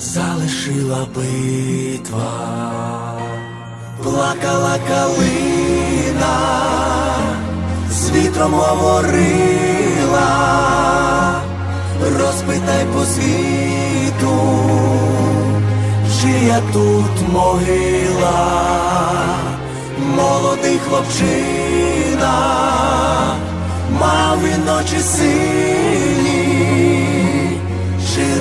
залишила битва, плакала калина, з вітром говорила, розпитай по світу, чия тут могила, молодий хлопчина, мав і ночі сині чи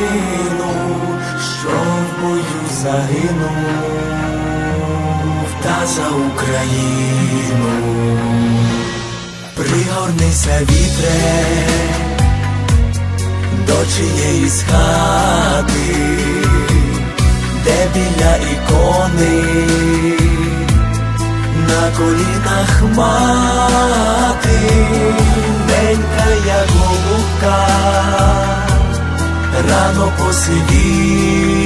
сину, що в бою загинув, та за Україну, пригорнися вітре до чиєїсь хати, де біля ікони на колінах мати, ненька як голубка, рано посиділа,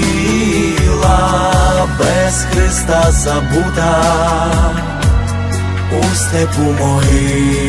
без Христа забута, у степу могила.